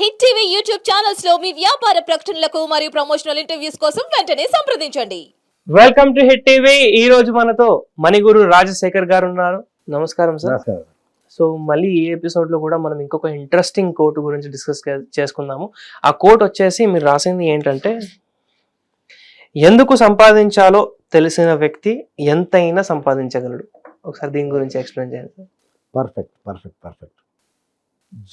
Hit TV YouTube ఛానల్స్లో మీ వ్యాపార ప్రకటనలకు మరియు ప్రమోషనల్ ఇంటర్వ్యూస్ కోసం వెంటనే సంప్రదించండి. Welcome to Hit TV. ఈ రోజు మనతో మణిగురు రాజశేఖర్ గారు ఉన్నారు. నమస్కారం సార్. సో మళ్ళీ ఈ ఎపిసోడ్లో కూడా మనం ఇంకొక ఇంట్రెస్టింగ్ కోట్ గురించి డిస్కస్ చేసుకుందాము. ఆ కోట్ వచ్చేసి మీరు రాసింది ఏంటంటే ఎందుకు సంపాదించాలో తెలిసిన వ్యక్తి ఎంతైనా సంపాదించగలడు. ఒకసారి దీని గురించి ఎక్స్ప్లెయిన్ చేయండి సార్. పర్ఫెక్ట్ పర్ఫెక్ట్ పర్ఫెక్ట్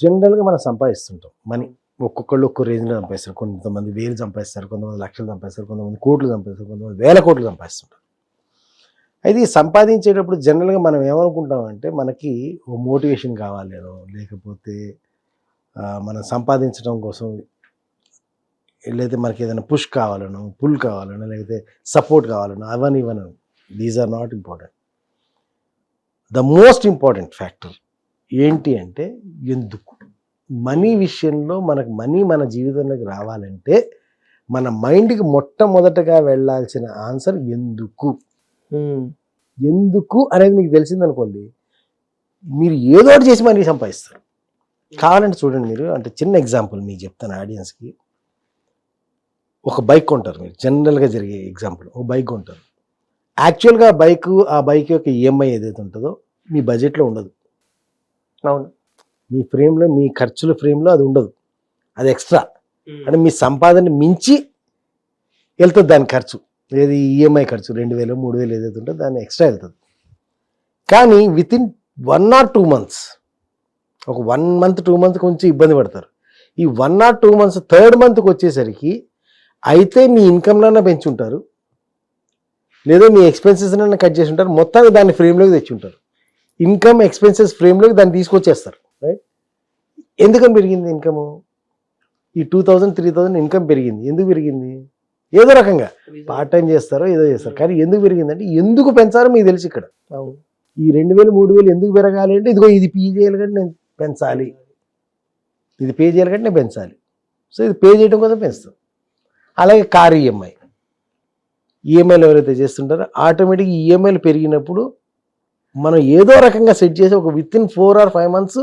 జనరల్గా మనం సంపాదిస్తుంటాం. మనీ. ఒక్కొక్కళ్ళు ఒక్కో రేంజ్లో సంపాదిస్తారు. కొంతమంది వేలు సంపాదిస్తారు కొంతమంది లక్షలు సంపాదిస్తారు కొంతమంది కోట్లు సంపాదిస్తారు కొంతమంది వేల కోట్లు సంపాదిస్తుంటారు. అయితే ఈ సంపాదించేటప్పుడు జనరల్గా మనం ఏమనుకుంటామంటే మనకి ఓ మోటివేషన్ కావాలేనో లేకపోతే మనం సంపాదించడం కోసం లేకపోతే మనకి ఏదైనా పుష్ కావాలనో పుల్ కావాలనో లేకపోతే సపోర్ట్ కావాలనో అవన్నీ ఇవన్నీ these are not important. The most important factor ఏంటి అంటే ఎందుకు? మనీ విషయంలో మనకు మనీ మన జీవితంలోకి రావాలంటే మన మైండ్కి మొట్టమొదటగా వెళ్ళాల్సిన ఆన్సర్ ఎందుకు. ఎందుకు అనేది మీకు తెలిసిందనుకోండి మీరు ఏదో ఒకటి చేసి మనీ సంపాదిస్తారు. కావాలంటే చూడండి మీరు అంటే చిన్న ఎగ్జాంపుల్ మీకు చెప్తాను ఆడియన్స్కి. ఒక బైక్ కొంటారు మీరు జనరల్గా జరిగే ఎగ్జాంపుల్ ఒక బైక్ కొంటారు. యాక్చువల్గా బైక్ ఆ బైక్ యొక్క ఈఎంఐ ఏదైతే ఉంటుందో మీ బడ్జెట్లో ఉండదు. అవును. మీ ఫ్రేమ్లో మీ ఖర్చుల ఫ్రేమ్లో అది ఉండదు. అది ఎక్స్ట్రా. అంటే మీ సంపాదన మించి వెళ్తుంది దాని ఖర్చు. ఏది ఈఎంఐ ఖర్చు రెండు వేలు మూడు వేలు ఏదైతే ఉంటుందో దాన్ని ఎక్స్ట్రా వెళ్తుంది. కానీ within one or two months ఒక వన్ మంత్ టూ మంత్ కొంచెం ఇబ్బంది పడతారు. ఈ one or two months third మంత్కి వచ్చేసరికి అయితే మీ ఇన్కమ్లన్నా పెంచుంటారు. లేదా మీ ఎక్స్పెన్సెస్ కట్ చేసి ఉంటారు. మొత్తానికి దాన్ని ఫ్రేమ్లోకి తెచ్చి ఉంటారు. ఇన్కమ్ ఎక్స్పెన్సెస్ ఫ్రేమ్లోకి దాన్ని తీసుకొచ్చేస్తారు రైట్ ఎందుకని పెరిగింది ఇన్కము? ఈ two thousand three thousand income పెరిగింది. ఎందుకు పెరిగింది? ఏదో రకంగా. పార్ట్ టైం చేస్తారో ఏదో చేస్తారు. కానీ ఎందుకు పెరిగిందంటే ఎందుకు పెంచాలో మీకు తెలుసు ఇక్కడ. ఈ రెండు వేలు మూడు వేలు ఎందుకు పెరగాలి అంటే ఇదిగో ఇది పే చేయాలి కంటే నేను పెంచాలి. ఇది పే చేయాలి కంటే నేను పెంచాలి. సో ఇది పే చేయడం కోసం పెంచుతాం. అలాగే కార్ ఈఎంఐ. ఈఎంఐలు ఎవరైతే చేస్తుంటారో ఆటోమేటిక్ ఈఎంఐలు పెరిగినప్పుడు మనం ఏదో రకంగా సెట్ చేసి ఒక within four or five months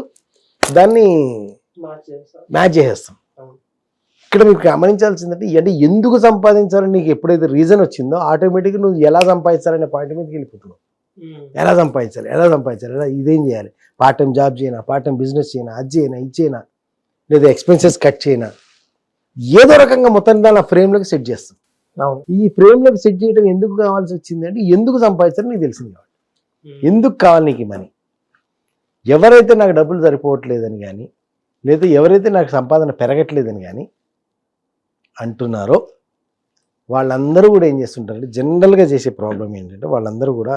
దాన్ని మ్యాచ్ చేసేస్తాం. ఇక్కడ మీకు గమనించాల్సిందంటే అంటే ఎందుకు సంపాదించాలని నీకు ఎప్పుడైతే రీజన్ వచ్చిందో ఆటోమేటిక్గా నువ్వు ఎలా సంపాదించాలనే పాయింట్ మీదకి వెళ్ళిపోతున్నావు. ఎలా సంపాదించాలి? ఎలా సంపాదించాలి? ఎలా ఇదేం చేయాలి? పార్ట్ టైం జాబ్ చేయనా? పార్ట్ టైం బిజినెస్ చేయనా? అది చేయనా? ఇది చేయనా? లేదా ఎక్స్పెన్సెస్ కట్ చేయనా? ఏదో రకంగా మొత్తం దాని ఆ ఫ్రేమ్లోకి సెట్ చేస్తాం. ఈ ఫ్రేమ్లోకి సెట్ చేయడం ఎందుకు కావాల్సి వచ్చింది అంటే ఎందుకు సంపాదించాలని నీకు తెలిసింది ఎందుకు కావాలి నీకు మనీ ఎవరైతే నాకు డబ్బులు సరిపోవట్లేదని కానీ లేదా ఎవరైతే నాకు సంపాదన పెరగట్లేదని కానీ అంటున్నారో వాళ్ళందరూ కూడా ఏం చేస్తుంటారంటే జనరల్గా చేసే ప్రాబ్లం ఏంటంటే వాళ్ళందరూ కూడా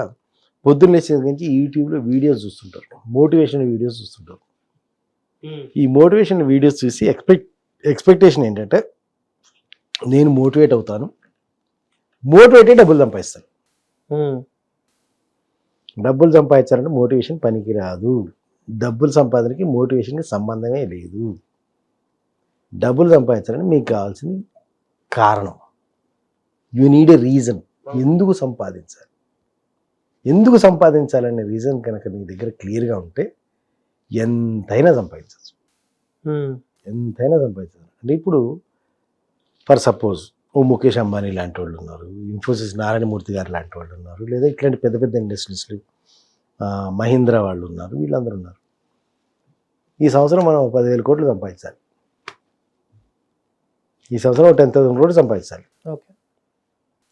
పొద్దున్న లేచిన నుంచి యూట్యూబ్లో వీడియోస్ చూస్తుంటారు. మోటివేషన్ వీడియోస్ చూస్తుంటారు. ఈ మోటివేషన్ వీడియోస్ చూసి ఎక్స్పెక్ట్ ఎక్స్పెక్టేషన్ ఏంటంటే నేను మోటివేట్ అవుతాను. మోటివేటే డబ్బులు సంపాదిస్తాను. డబ్బులు సంపాదించాలంటే మోటివేషన్ పనికి రాదు. డబ్బులు సంపాదనకి మోటివేషన్కి సంబంధమే లేదు. డబ్బులు సంపాదించాలని మీకు కావాల్సింది కారణం. యు నీడ్ ఎ రీజన్ ఎందుకు సంపాదించాలి? ఎందుకు సంపాదించాలనే రీజన్ కనుక మీ దగ్గర క్లియర్గా ఉంటే ఎంతైనా సంపాదించవచ్చు. ఎంతైనా సంపాదించవచ్చు. అంటే ఇప్పుడు ఫర్ సపోజ్ ఓ ముఖేష్ అంబానీ లాంటి వాళ్ళు ఉన్నారు. ఇన్ఫోసిస్ నారాయణమూర్తి గారు లాంటి వాళ్ళు ఉన్నారు. లేదా ఇట్లాంటి పెద్ద పెద్ద ఇండస్ట్రీస్లు మహీంద్రా వాళ్ళు ఉన్నారు. వీళ్ళందరూ ఉన్నారు. ఈ సంవత్సరం మనం పదివేల కోట్లు సంపాదించాలి. ఈ సంవత్సరం ఒక టెన్ థౌసండ్ కోట్లు సంపాదించాలి. ఓకే.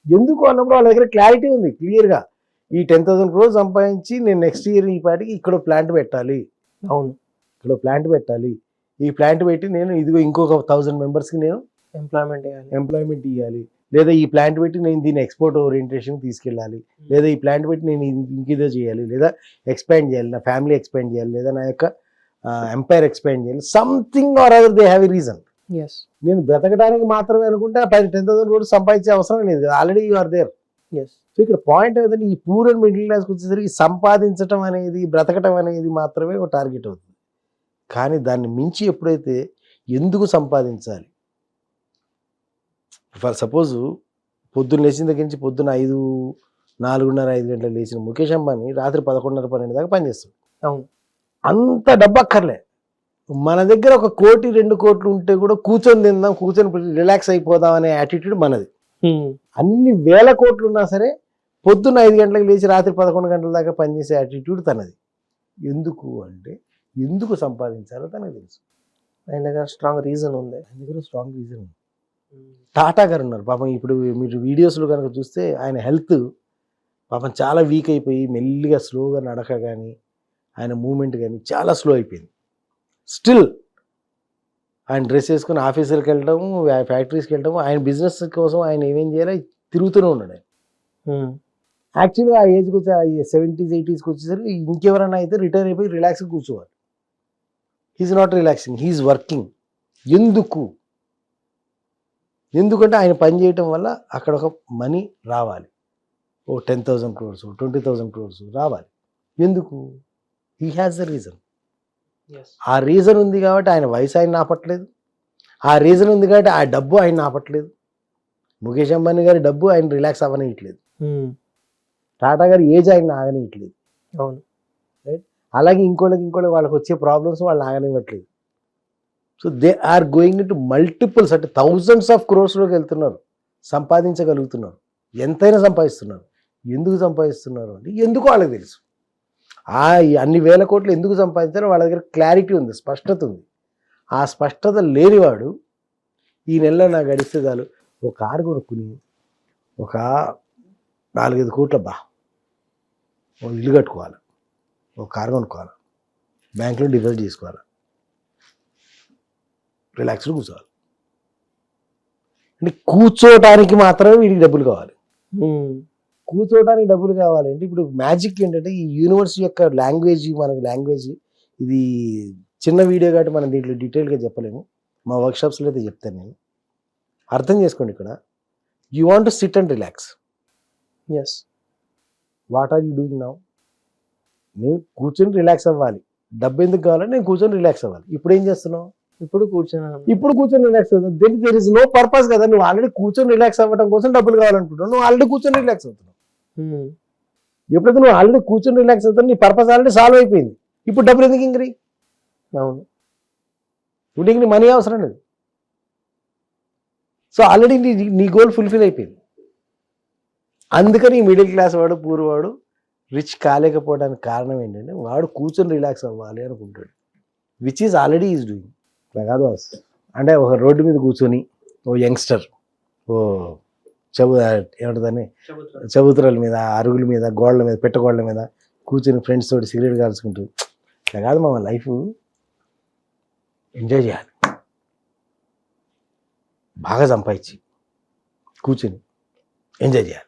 ఎందుకు అన్నప్పుడు వాళ్ళ దగ్గర క్లారిటీ ఉంది క్లియర్గా. ఈ టెన్ థౌసండ్ క్రోర్స్ సంపాదించి నేను నెక్స్ట్ ఇయర్ ఈ పాటికి ఇక్కడ ప్లాంట్ పెట్టాలి. అవును. ఇక్కడ ప్లాంట్ పెట్టాలి. ఈ ప్లాంట్ పెట్టి నేను ఇదిగో ఇంకొక థౌసండ్ మెంబర్స్కి నేను ఎంప్లాయ్మెంట్ ఎంప్లాయ్మెంట్ ఇవ్వాలి లేదా ఈ ప్లాంట్ పెట్టి నేను దీన్ని ఎక్స్పోర్ట్ ఓరియంటేషన్ తీసుకెళ్ళాలి. లేదా ఈ ప్లాంట్ పెట్టి నేను ఇంకేదో చేయాలి. లేదా ఎక్స్పాండ్ చేయాలి. నా ఫ్యామిలీ ఎక్స్పాండ్ చేయాలి. లేదా నా యొక్క ఎంపైర్ ఎక్స్పాండ్ చేయాలి. Something or other they have a reason నేను బ్రతకడానికి మాత్రమే అనుకుంటే ఆ పది టెన్ థౌసండ్ కూడా సంపాదించే అవసరం లేదు కదా. Already you are there so ఇక్కడ పాయింట్ ఏంటంటే ఈ పూర్ అండ్ మిడిల్ క్లాస్కి వచ్చేసరికి సంపాదించడం అనేది బ్రతకటం అనేది మాత్రమే ఒక టార్గెట్ అవుతుంది. కానీ దాన్ని మించి ఎప్పుడైతే ఎందుకు సంపాదించాలి? ఫర్ సపోజ్ పొద్దున్న లేచిన దగ్గర నుంచి పొద్దున్న ఐదు నాలుగున్నర ఐదు గంటలకు లేచిన ముఖేష్ అంబానీ రాత్రి పదకొండున్నర పన్నెండు దాకా పనిచేస్తాడు అవును. అంత డబ్బు అక్కర్లే మన దగ్గర ఒక కోటి రెండు కోట్లు ఉంటే కూడా కూర్చొని తిందాం కూర్చొని రిలాక్స్ అయిపోదాం అనే యాటిట్యూడ్ మనది. అన్ని వేల కోట్లు ఉన్నా సరే పొద్దున్న ఐదు గంటలకు లేచి రాత్రి పదకొండు గంటల దాకా పనిచేసే యాటిట్యూడ్ తనది. ఎందుకు అంటే ఎందుకు సంపాదించాలో తనకు తెలుసు. ఆయన దగ్గర స్ట్రాంగ్ రీజన్ ఉంది. ఆయన దగ్గర స్ట్రాంగ్ రీజన్ ఉంది. టాటా గారు ఉన్నారు. పాపం ఇప్పుడు మీరు వీడియోస్లో కనుక చూస్తే ఆయన హెల్త్ పాపం చాలా వీక్ అయిపోయి మెల్లిగా స్లోగా నడక కానీ ఆయన మూమెంట్ కానీ చాలా స్లో అయిపోయింది. స్టిల్ ఆయన డ్రెస్ వేసుకుని ఆఫీసులకు వెళ్ళడం ఫ్యాక్టరీస్కి వెళ్ళడం ఆయన బిజినెస్ కోసం ఆయన ఏమేం చేయాలో తిరుగుతూనే ఉన్నాడు ఆయన. యాక్చువల్గా ఆ ఏజ్కి వచ్చి సెవెంటీస్ ఎయిటీస్కి వచ్చేసరికి ఇంకెవరైనా అయితే రిటైర్ అయిపోయి రిలాక్స్ కూర్చోవాలి. He's not relaxing he's working. ఎందుకు? ఎందుకంటే ఆయన పని చేయటం వల్ల అక్కడ ఒక మనీ రావాలి. ఓ ten thousand crores twenty thousand crores రావాలి. ఎందుకు? హీ హ్యాస్ ద రీజన్ ఆ రీజన్ ఉంది కాబట్టి ఆయన వయసు ఆయన ఆపట్లేదు ఆ రీజన్ ఉంది కాబట్టి ఆ డబ్బు ఆయన ఆపట్లేదు ముఖేష్ అంబానీ గారి డబ్బు ఆయన రిలాక్స్ అవ్వనియట్లేదు. హ్మ్. టాటా గారి ఏజ్ ఆయన ఆగనియట్లేదు. అవును. అలాగే ఇంకోటికి ఇంకోటి వాళ్ళకి వచ్చే ప్రాబ్లమ్స్ వాళ్ళు ఆగనివ్వట్లేదు. So they are going to multiples అంటే థౌజండ్స్ ఆఫ్ క్రోర్స్లోకి వెళ్తున్నారు. సంపాదించగలుగుతున్నారు. ఎంతైనా సంపాదిస్తున్నారు. ఎందుకు సంపాదిస్తున్నారు అంటే ఎందుకు వాళ్ళకి తెలుసు. ఆ అన్ని వేల కోట్లు ఎందుకు సంపాదించారో వాళ్ళ దగ్గర క్లారిటీ ఉంది స్పష్టత ఉంది. ఆ స్పష్టత లేనివాడు ఈ నెలలో నాకు గడిస్తే చాలు ఒక కారు కొనుక్కుని ఒక నాలుగైదు కోట్ల బా ఓ ఇల్లు కట్టుకోవాలి. ఒక కారు కొనుక్కోవాలి. బ్యాంకులో డిపాజిట్ చేసుకోవాలి. రిలాక్స్డ్ కూర్చోవాలి. అంటే కూర్చోవటానికి మాత్రమే వీడికి డబ్బులు కావాలి. హ్మ్. కూర్చోవడానికి డబ్బులు కావాలంటే ఇప్పుడు మ్యాజిక్ ఏంటంటే ఈ యూనివర్స్ యొక్క లాంగ్వేజ్ మనకి లాంగ్వేజ్ ఇది చిన్న వీడియో కాబట్టి మనం దీంట్లో డీటెయిల్గా చెప్పలేము. మా వర్క్షాప్స్లో అయితే చెప్తాను నేను. అర్థం చేసుకోండి ఇక్కడ. You want sit and relax. Yes what are you doing now నేను కూర్చొని రిలాక్స్ అవ్వాలి. డబ్బు ఎందుకు కావాలంటే నేను కూర్చొని రిలాక్స్ అవ్వాలి. ఇప్పుడు ఏం చేస్తున్నావు? ఇప్పుడు కూర్చున్నాను ఇప్పుడు కూర్చొని రిలాక్స్ అవుతుంది then there is no purpose కదా నువ్వు ఆల్రెడీ కూర్చొని రిలాక్స్ అవ్వడం కోసం డబ్బులు కావాలనుకుంటున్నావు. నువ్వు ఆల్రెడీ కూర్చొని రిలాక్స్ అవుతున్నావు. ఎప్పుడైతే నువ్వు ఆల్రెడీ కూర్చొని రిలాక్స్ అవుతావు నీ పర్పస్ ఆల్రెడీ సాల్వ్ అయిపోయింది. ఇప్పుడు డబ్బులు ఎందుకు ఇంక్రీ? అవును. ఇప్పుడు నీకు నీ మనీ అవసరం లేదు. సో ఆల్రెడీ నీ నీ గోల్ ఫుల్ఫిల్ అయిపోయింది. అందుకని మిడిల్ క్లాస్ వాడు పూర్ వాడు రిచ్ కాలేకపోవడానికి కారణం ఏంటంటే వాడు కూర్చొని రిలాక్స్ అవ్వాలి అనుకుంటాడు. Which is already is doing అట్లా కాదు. అంటే ఒక రోడ్డు మీద కూర్చొని ఓ యంగ్స్టర్ ఓ చెబు ఏమంటుందని చబుతరాల. మీద అరుగుల మీద గోడల మీద పెట్టగోడల మీద కూర్చొని ఫ్రెండ్స్ తోటి సిగరెట్ కాల్చుకుంటూ ఇట్లా కాదు మా లైఫ్ ఎంజాయ్ చేయాలి. బాగా సంపాదించి కూర్చొని ఎంజాయ్ చేయాలి.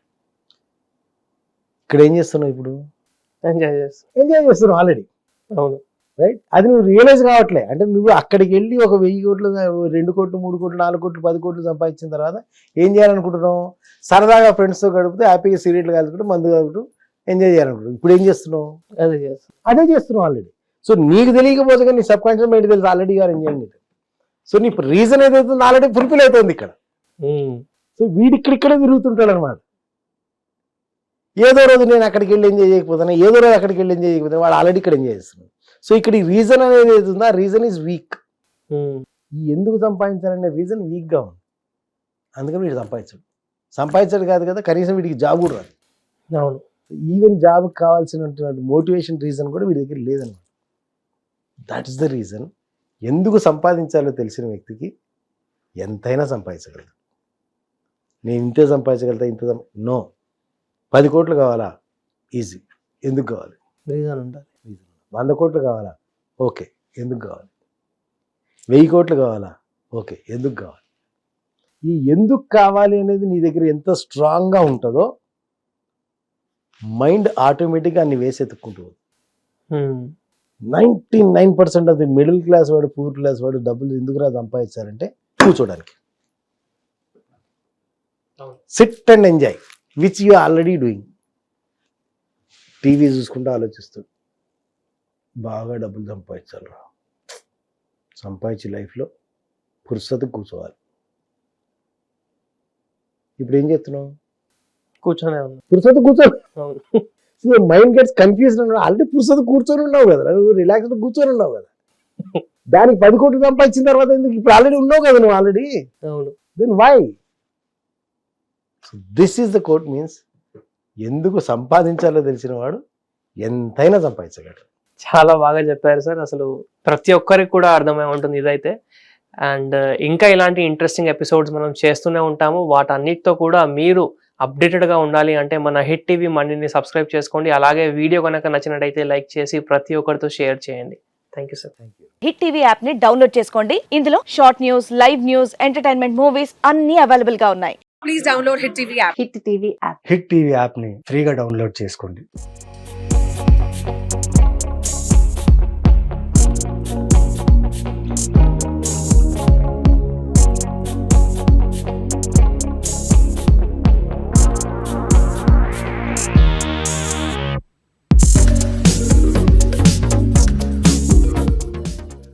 ఇక్కడ ఏం చేస్తున్నావు ఇప్పుడు? ఎంజాయ్ చేస్తా ఎంజాయ్ చేస్తున్నావు ఆల్రెడీ? అవును. రైట్? అది నువ్వు రియలైజ్ కావట్లే. అంటే నువ్వు అక్కడికి వెళ్ళి ఒక వెయ్యి కోట్లు రెండు కోట్లు మూడు కోట్లు నాలుగు కోట్లు పది కోట్లు సంపాదించిన తర్వాత ఏం చేయాలనుకుంటున్నావు? సరదాగా ఫ్రెండ్స్తో గడిపితే హ్యాపీగా సిగరెట్లు కాల్చుకుంటూ మందు కాకుండా ఎంజాయ్ చేయాలనుకుంటున్నావు. ఇప్పుడు ఏం చేస్తున్నావు? అదే చేస్తా అదే చేస్తున్నావు ఆల్రెడీ సో నీకు తెలియకపోతే కానీ నీ సబ్ కాన్షియస్ మైండ్ తెలుసు ఆల్రెడీ గారు ఎంజాయింగ్ ఇట్ సో నీ రీజన్ ఏదైతే ఆల్రెడీ ఫుల్ఫిల్ అవుతుంది ఇక్కడ. సో వీడు ఇక్కడిక్కడే తిరుగుతుంటాడు అనమాట ఏదో రోజు నేను అక్కడికి వెళ్ళి ఎంజాయ్ చేయకపోతాను? ఏదో రోజు అక్కడికి వెళ్ళి ఎంజాయ్ చేయకపోతే వాడు ఆల్రెడీ ఇక్కడ ఎంజాయ్ చేస్తున్నాడు. సో ఇక్కడ ఈ రీజన్ అనేది ఏది ఉందో? ఆ రీజన్ ఈజ్ వీక్. ఈ ఎందుకు సంపాదించాలనే రీజన్ వీక్గా ఉంది. అందుకని వీడు సంపాదించాడు. సంపాదించాడు కాదు కదా కనీసం వీడికి జాబ్ కూడా రాదు. అవును. ఈవెన్ జాబ్ కావాల్సినటువంటి మోటివేషన్ రీజన్ కూడా వీడి దగ్గర లేదనమాట. దట్ ఇస్ ద రీజన్ ఎందుకు సంపాదించాలో తెలిసిన వ్యక్తికి ఎంతైనా సంపాదించగలదు నేను ఇంతే సంపాదించగలుగుతా ఇంత నో పది కోట్లు కావాలా? ఈజీ ఎందుకు కావాలి? రీజన్ వంద కోట్లు కావాలా? ఓకే. ఎందుకు కావాలి? వెయ్యి కోట్లు కావాలా? ఓకే. ఎందుకు కావాలి? ఈ ఎందుకు కావాలి అనేది నీ దగ్గర ఎంత స్ట్రాంగ్గా ఉంటుందో మైండ్ ఆటోమేటిక్గా అన్ని వేసి ఎత్తుక్కుంటూ హ్మ్. Ninety nine percent of the middle class వాడు పూర్ క్లాస్ వాడు డబ్బులు ఎందుకు రా సంపాదించారంటే కూర్చోడానికి. Sit and enjoy which you already doing. TV చూసుకుంటూ ఆలోచిస్తాడు బాగా డబ్బులు సంపాదించాలి రా సంపాదించి లైఫ్లో పురుసతు కూర్చోవాలి. ఇప్పుడు ఏం చేస్తున్నావు? కూర్చొనే పురుసతు కూర్చో so mind gets confused already పురుసతు కూర్చొని ఉన్నావు కదా నువ్వు రిలాక్స్డ్ కూర్చొని ఉన్నావు కదా. దానికి పది కోట్లు సంపాదించిన తర్వాత ఎందుకు ఇప్పుడు ఆల్రెడీ ఉన్నావు కదా నువ్వు ఆల్రెడీ? అవును. Then why this is the quote means ఎందుకు సంపాదించాలో తెలిసిన వాడు ఎంతైనా సంపాదించగలడు. చాలా బాగా చెప్పారు సార్. అసలు ప్రతి ఒక్కరికి కూడా అర్థమై ఉంటుంది ఇదైతే. అండ్ ఇంకా ఇలాంటి ఇంట్రెస్టింగ్ ఎపిసోడ్స్ మనం చేస్తూనే ఉంటాము. వాటన్నిటితో కూడా మీరు అప్డేటెడ్గా ఉండాలి అంటే మన హిట్ టీవీ మనీని సబ్స్క్రైబ్ చేసుకోండి. అలాగే వీడియో కనుక నచ్చినట్టయితే లైక్ చేసి ప్రతి ఒక్కరితో షేర్ చేయండి. Thank you sir Hit TV యాప్ని డౌన్లోడ్ చేసుకోండి. ఇందులో short news live news entertainment movies అన్ని అవైలబుల్గా ఉన్నాయి. Please download Hit TV app. Hit TV app Hit TV యాప్ని ఫ్రీగా డౌన్లోడ్ చేసుకోండి. Bye.